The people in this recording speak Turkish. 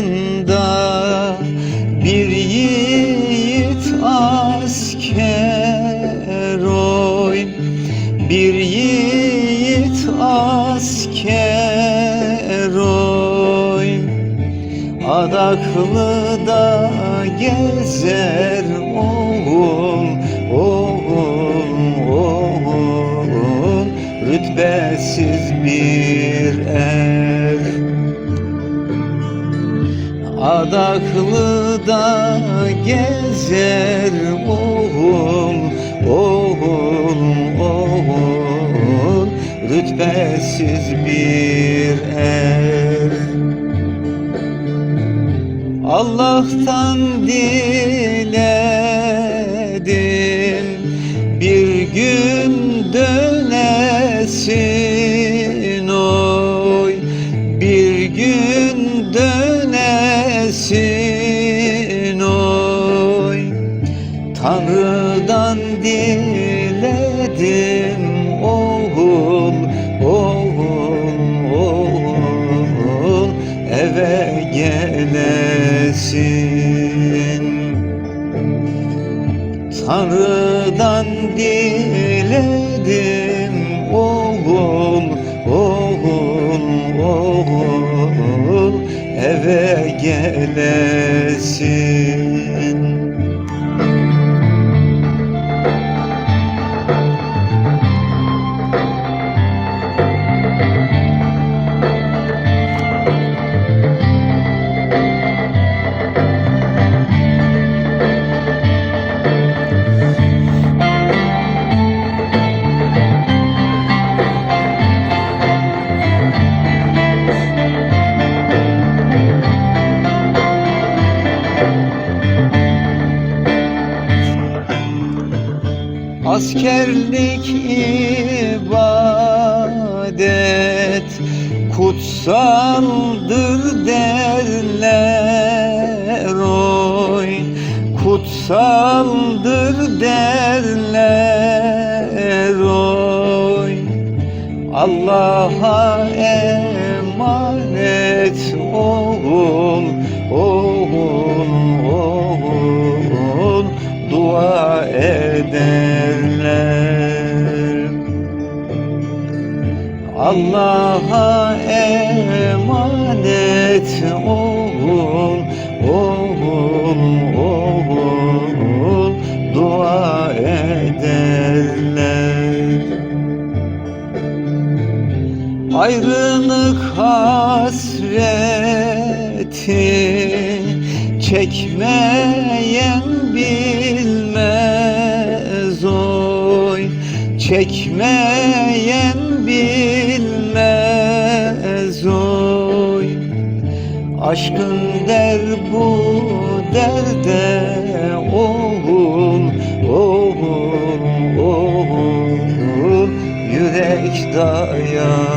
yollarında bir yiğit asker oy. Bir yiğit asker oy. Adaklı da gezer oğul. Adaklı'da gezer oğul, oğul, oğul. Rütbesiz bir er. Allah'tan diledim bir gün dönesin dönesin oy. Tanrı'dan diledim oğul oğul oğul. Eve gelesin. Tanrı'dan diledim gelesin Askerlik ibadet kutsaldır derler oy. Kutsaldır derler oy. Allah'a emanet ederler Allah'a emanet oğul oğul oğul dua ederler Ayrılık hasreti çekmeyen bilmez Çekmeyen bilmez oy. Aşkın der bu derde oğul oğul oğul. Yürek dayanmaz